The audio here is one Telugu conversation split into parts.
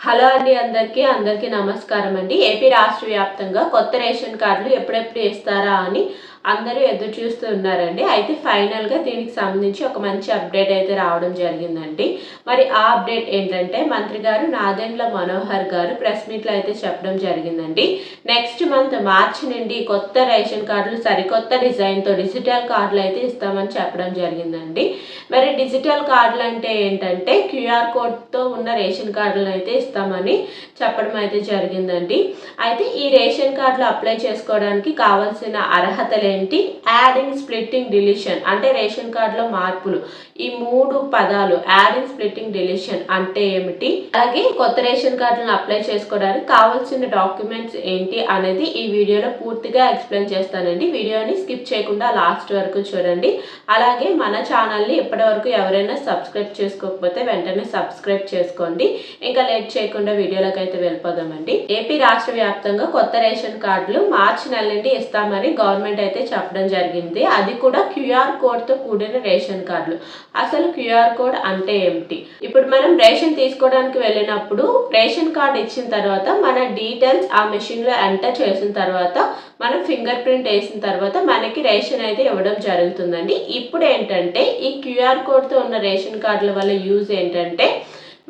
హలో అండి అందరికీ అందరికీ నమస్కారం అండి. ఏపీ రాష్ట్ర వ్యాప్తంగా కొత్త రేషన్ కార్డులు ఎప్పుడెప్పుడు ఇస్తారా అని అందరూ ఎదురు చూస్తూ ఉన్నారండి. అయితే ఫైనల్గా దీనికి సంబంధించి ఒక మంచి అప్డేట్ అయితే రావడం జరిగిందండి. మరి ఆ అప్డేట్ ఏంటంటే మంత్రి గారు నాదెండ్ల మనోహర్ గారు ప్రెస్ మీట్లో అయితే చెప్పడం జరిగిందండి. నెక్స్ట్ మంత్ మార్చి నుండి కొత్త రేషన్ కార్డులు సరికొత్త డిజైన్తో డిజిటల్ కార్డులు అయితే ఇస్తామని చెప్పడం జరిగిందండి. మరి డిజిటల్ కార్డులు అంటే ఏంటంటే క్యూఆర్ కోడ్తో ఉన్న రేషన్ కార్డులను అయితే ఇస్తామని చెప్పడం అయితే జరిగిందండి. అయితే ఈ రేషన్ కార్డులు అప్లై చేసుకోవడానికి కావాల్సిన అర్హతలు ఏంటి? యాడింగ్ స్ప్లిట్టింగ్ డిలీషన్ అంటే రేషన్ కార్డులో మార్పులు. ఈ మూడు పదాలు యాడింగ్ స్ప్లిట్టింగ్ డిలీషన్ అంటే ఏమిటి? అలాగే కొత్త రేషన్ కార్డులను అప్లై చేసుకోవడానికి కావాల్సిన డాక్యుమెంట్స్ ఏంటి అనేది ఈ వీడియోలో పూర్తిగా ఎక్స్ప్లెయిన్ చేస్తానండి. వీడియోని స్కిప్ చేయకుండా లాస్ట్ వరకు చూడండి. అలాగే మన ఛానల్ని ఇప్పటి వరకు ఎవరైనా సబ్స్క్రైబ్ చేసుకోకపోతే వెంటనే సబ్స్క్రైబ్ చేసుకోండి. ఇంకా లేట్ చేయకుండా వీడియోలోకి అయితే వెళ్ళిపోదామండి. ఏపీ రాష్ట్ర వ్యాప్తంగా కొత్త రేషన్ కార్డులు మార్చి నెల నుండి ఇస్తామని గవర్నమెంట్ అయితే అయితే చెప్పడం జరిగింది. అది కూడా క్యూఆర్ కోడ్తో కూడిన రేషన్ కార్డులు. అసలు క్యూఆర్ కోడ్ అంటే ఏమిటి? ఇప్పుడు మనం రేషన్ తీసుకోవడానికి వెళ్ళినప్పుడు రేషన్ కార్డ్ ఇచ్చిన తర్వాత మన డీటెయిల్స్ ఆ మెషిన్లో ఎంటర్ చేసిన తర్వాత మనం ఫింగర్ ప్రింట్ వేసిన తర్వాత మనకి రేషన్ అయితే ఇవ్వడం జరుగుతుందండి. ఇప్పుడు ఏంటంటే ఈ క్యూఆర్ కోడ్తో ఉన్న రేషన్ కార్డుల వల్ల యూజ్ ఏంటంటే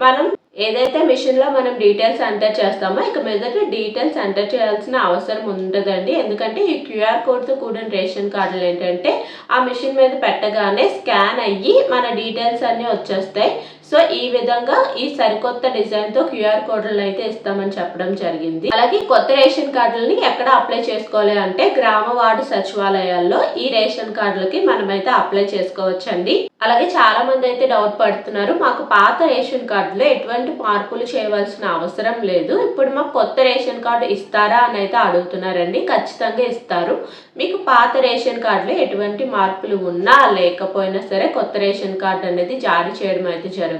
మనం ఏదైతే మిషన్లో మనం డీటెయిల్స్ ఎంటర్ చేస్తామో ఇక మీదట డీటెయిల్స్ ఎంటర్ చేయాల్సిన అవసరం ఉండదండి. ఎందుకంటే ఈ క్యూఆర్ కోడ్తో కూడిన రేషన్ కార్డులు ఏంటంటే ఆ మిషన్ మీద పెట్టగానే స్కాన్ అయ్యి మన డీటెయిల్స్ అన్నీ వచ్చేస్తాయి. సో ఈ విధంగా ఈ సరికొత్త డిజైన్తో క్యూఆర్ కోడ్లను అయితే ఇస్తామని చెప్పడం జరిగింది. అలాగే కొత్త రేషన్ కార్డులని ఎక్కడ అప్లై చేసుకోవాలి అంటే గ్రామ వార్డు సచివాలయాల్లో ఈ రేషన్ కార్డులకి మనమైతే అప్లై చేసుకోవచ్చండి. అలాగే చాలా మంది అయితే డౌట్ పడుతున్నారు మాకు పాత రేషన్ కార్డులో ఎటువంటి మార్పులు చేయవలసిన అవసరం లేదు. ఇప్పుడు మాకు కొత్త రేషన్ కార్డు ఇస్తారా అని అయితే అడుగుతున్నారండి. ఖచ్చితంగా ఇస్తారు. మీకు పాత రేషన్ కార్డులో ఎటువంటి మార్పులు ఉన్నా లేకపోయినా సరే కొత్త రేషన్ కార్డు అనేది జారీ చేయడం అయితే జరుగుతుంది.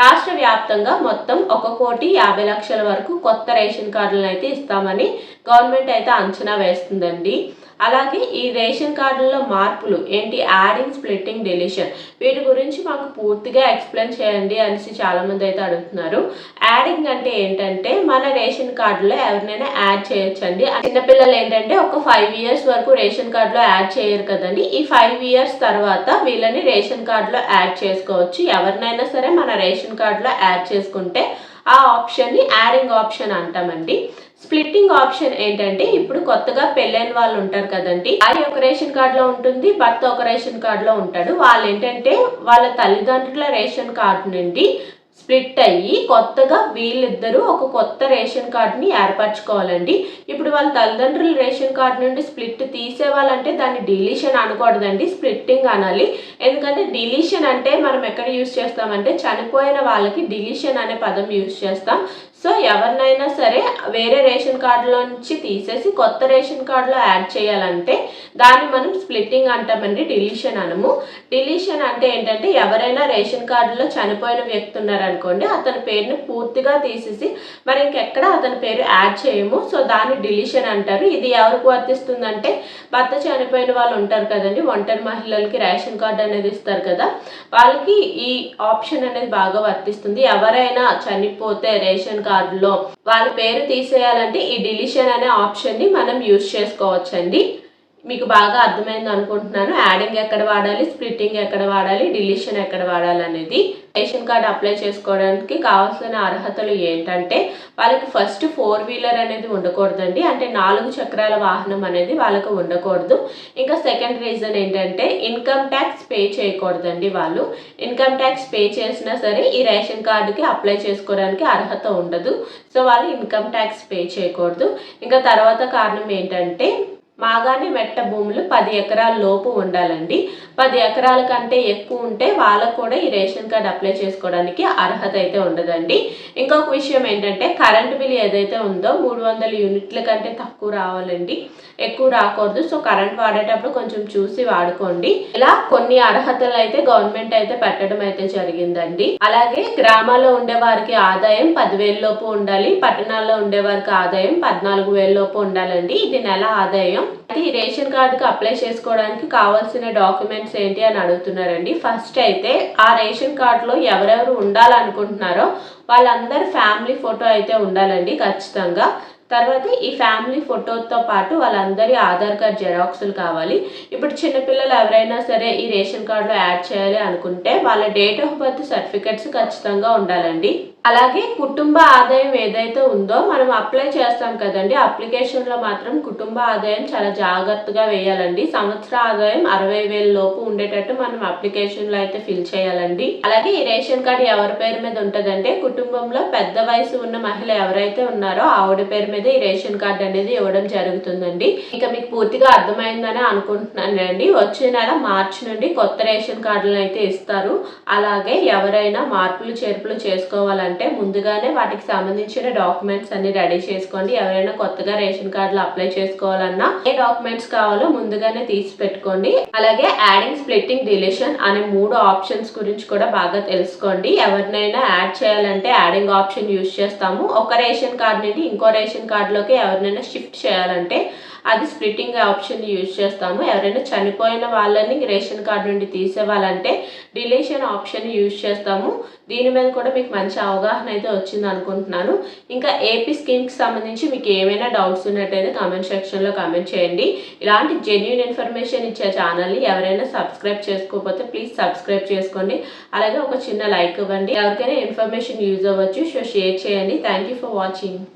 రాష్ట్ర వ్యాప్తంగా మొత్తం ఒక కోటి యాభై లక్షల వరకు కొత్త రేషన్ కార్డులను అయితే ఇస్తామని గవర్నమెంట్ అయితే అంచనా వేస్తుందండి. అలాగే ఈ రేషన్ కార్డుల్లో మార్పులు ఏంటి? Adding splitting deletion. వీటి గురించి మాకు పూర్తిగా ఎక్స్ప్లెయిన్ చేయండి అనేసి చాలామంది అయితే అడుగుతున్నారు. యాడింగ్ అంటే ఏంటంటే మన రేషన్ కార్డులో ఎవరినైనా యాడ్ చేయొచ్చండి. చిన్నపిల్లలు ఏంటంటే ఒక ఫైవ్ ఇయర్స్ వరకు రేషన్ కార్డులో యాడ్ చేయరు కదండి. ఈ ఫైవ్ ఇయర్స్ తర్వాత వీళ్ళని రేషన్ కార్డులో యాడ్ చేసుకోవచ్చు. ఎవరినైనా సరే మన రేషన్ కార్డులో యాడ్ చేసుకుంటే ఆ ఆప్షన్ని యాడింగ్ ఆప్షన్ అంటామండి. స్ప్లిట్టింగ్ ఆప్షన్ ఏంటంటే ఇప్పుడు కొత్తగా పెళ్ళైన వాళ్ళు ఉంటారు కదండి. అది ఒక రేషన్ కార్డులో ఉంటుంది భర్త ఒక రేషన్ కార్డులో ఉంటాడు. వాళ్ళు ఏంటంటే వాళ్ళ తల్లిదండ్రుల రేషన్ కార్డు నుండి స్ప్లిట్ అయ్యి కొత్తగా వీళ్ళిద్దరూ ఒక కొత్త రేషన్ కార్డుని ఏర్పరచుకోవాలండి. ఇప్పుడు వాళ్ళ తల్లిదండ్రుల రేషన్ కార్డు నుండి స్ప్లిట్ తీసేవాళ్ళంటే దాన్ని డిలీషన్ అనకూడదండి స్ప్లిట్టింగ్ అనాలి. ఎందుకంటే డిలీషన్ అంటే మనం ఎక్కడ యూస్ చేస్తామంటే చనిపోయిన వాళ్ళకి డిలీషన్ అనే పదం యూస్ చేస్తాం. సో ఎవరినైనా సరే వేరే రేషన్ కార్డులో నుంచి తీసేసి కొత్త రేషన్ కార్డులో యాడ్ చేయాలంటే దాన్ని మనం స్ప్లిట్టింగ్ అంటామండి డిలీషన్ అనము. డిలీషన్ అంటే ఏంటంటే ఎవరైనా రేషన్ కార్డులో చనిపోయిన వ్యక్తి ఉన్నారనుకోండి అతని పేరుని పూర్తిగా తీసేసి మరి ఇంకెక్కడ అతని పేరు యాడ్ చేయము. సో దాన్ని డిలీషన్ అంటారు. ఇది ఎవరికి వర్తిస్తుందంటే భర్త చనిపోయిన వాళ్ళు ఉంటారు కదండి ఒంటరి మహిళలకి రేషన్ కార్డు అనేది ఇస్తారు కదా. వాళ్ళకి ఈ ఆప్షన్ అనేది బాగా వర్తిస్తుంది. ఎవరైనా చనిపోతే రేషన్ కార్డు కార్డులో. వాళ్ళ పేరు తీసేయాలంటే ఈ డిలీషన్ అనే ఆప్షన్ని మనం యూజ్ చేసుకోవచ్చండి. మీకు బాగా అర్థమైంది అనుకుంటున్నాను. యాడింగ్ ఎక్కడ వాడాలి స్ప్లిట్టింగ్ ఎక్కడ వాడాలి డిలీషన్ ఎక్కడ వాడాలి అనేది రేషన్ కార్డ్ అప్లై చేసుకోవడానికి కావాల్సిన అర్హతలు ఏంటంటే వాళ్ళకి ఫస్ట్ ఫోర్ వీలర్ అనేది ఉండకూడదండి. అంటే నాలుగు చక్రాల వాహనం అనేది వాళ్ళకు ఉండకూడదు. ఇంకా సెకండ్ రీజన్ ఏంటంటే ఇన్కమ్ ట్యాక్స్ పే చేయకూడదండి వాళ్ళు. ఇన్కమ్ ట్యాక్స్ పే చేసినా సరే ఈ రేషన్ కార్డుకి అప్లై చేసుకోవడానికి అర్హత ఉండదు. సో వాళ్ళు ఇన్కమ్ ట్యాక్స్ పే చేయకూడదు. ఇంకా తర్వాత కారణం ఏంటంటే మాగాని మెట్ట భూములు పది ఎకరాల లోపు ఉండాలండి. పది ఎకరాల కంటే ఎక్కువ ఉంటే వాళ్ళకు కూడా ఈ రేషన్ కార్డ్ అప్లై చేసుకోవడానికి అర్హత అయితే ఉండదండి. ఇంకొక విషయం ఏంటంటే కరెంట్ బిల్ ఏదైతే ఉందో మూడు వందల యూనిట్ల కంటే తక్కువ రావాలండి. ఎక్కువ రాకూడదు. సో కరెంట్ వాడేటప్పుడు కొంచెం చూసి వాడుకోండి. ఇలా కొన్ని అర్హతలు అయితే గవర్నమెంట్ అయితే పెట్టడం అయితే జరిగిందండి. అలాగే గ్రామాల్లో ఉండే వారికి ఆదాయం పదివేల లోపు ఉండాలి. పట్టణాల్లో ఉండే వారికి ఆదాయం పద్నాలుగు వేల లోపు ఉండాలండి. ఇది నెల ఆదాయం. అయితే ఈ రేషన్ కార్డుకి అప్లై చేసుకోవడానికి కావాల్సిన డాక్యుమెంట్స్ ఏంటి అని అడుగుతున్నారండి. ఫస్ట్ అయితే ఆ రేషన్ కార్డులో ఎవరెవరు ఉండాలనుకుంటున్నారో వాళ్ళందరి ఫ్యామిలీ ఫోటో అయితే ఉండాలండి ఖచ్చితంగా. తర్వాత ఈ ఫ్యామిలీ ఫోటోతో పాటు వాళ్ళందరి ఆధార్ కార్డ్ జెరాక్స్లు కావాలి. ఇప్పుడు చిన్నపిల్లలు ఎవరైనా సరే ఈ రేషన్ కార్డులో యాడ్ చేయాలి అనుకుంటే వాళ్ళ డేట్ ఆఫ్ బర్త్ సర్టిఫికెట్స్ ఖచ్చితంగా ఉండాలండి. అలాగే కుటుంబ ఆదాయం ఏదైతే ఉందో మనం అప్లై చేస్తాం కదండి అప్లికేషన్లో మాత్రం కుటుంబ ఆదాయం చాలా జాగ్రత్తగా వేయాలండి. సంవత్సర ఆదాయం అరవై వేల లోపు ఉండేటట్టు మనం అప్లికేషన్లో అయితే ఫిల్ చేయాలండి. అలాగే ఈ రేషన్ కార్డు ఎవరి పేరు మీద ఉంటుందంటే కుటుంబంలో పెద్ద వయసు ఉన్న మహిళ ఎవరైతే ఉన్నారో ఆవిడ పేరు మీద ఈ రేషన్ కార్డు అనేది ఇవ్వడం జరుగుతుందండి. ఇంకా మీకు పూర్తిగా అర్థమైందని అనుకుంటున్నానండి. వచ్చే నెల మార్చి నుండి కొత్త రేషన్ కార్డులను అయితే ఇస్తారు. అలాగే ఎవరైనా మార్పులు చేర్పులు చేసుకోవాలంటే ముందుగానే వాటికి సంబంధించిన డాక్యుమెంట్స్ అన్ని రెడీ చేసుకోండి. ఎవరైనా కొత్తగా రేషన్ కార్డులు అప్లై చేసుకోవాలన్నా ఏ డాక్యుమెంట్స్ కావాలో ముందుగానే తీసి పెట్టుకోండి. అలాగే యాడింగ్ స్ప్లిట్టింగ్ డిలీషన్ అనే మూడు ఆప్షన్స్ గురించి కూడా బాగా తెలుసుకోండి. ఎవరినైనా యాడ్ చేయాలంటే యాడింగ్ ఆప్షన్ యూజ్ చేస్తాము. ఒక రేషన్ కార్డ్ నుండి ఇంకో రేషన్ కార్డులోకి ఎవరినైనా షిఫ్ట్ చేయాలంటే అది స్ప్లిటింగ్ ఆప్షన్ యూజ్ చేస్తాము ఎవరైనా చనిపోయిన వాళ్ళని రేషన్ కార్డు నుండి తీసేవాళ్ళంటే డిలీషన్ ఆప్షన్ యూజ్ చేస్తాము. దీని మీద కూడా మీకు మంచి అవగాహన అయితే వచ్చింది అనుకుంటున్నాను. ఇంకా ఏపీ స్కీమ్కి సంబంధించి మీకు ఏమైనా డౌట్స్ ఉన్నట్టయితే కామెంట్ సెక్షన్లో కామెంట్ చేయండి. ఇలాంటి జెన్యున్ ఇన్ఫర్మేషన్ ఇచ్చే ఛానల్ని ఎవరైనా సబ్స్క్రైబ్ చేసుకోకపోతే ప్లీజ్ సబ్స్క్రైబ్ చేసుకోండి. అలాగే ఒక చిన్న లైక్ ఇవ్వండి. ఎవరికైనా ఇన్ఫర్మేషన్ యూజ్ అవ్వచ్చు. సో షేర్ చేయండి. Thank you for watching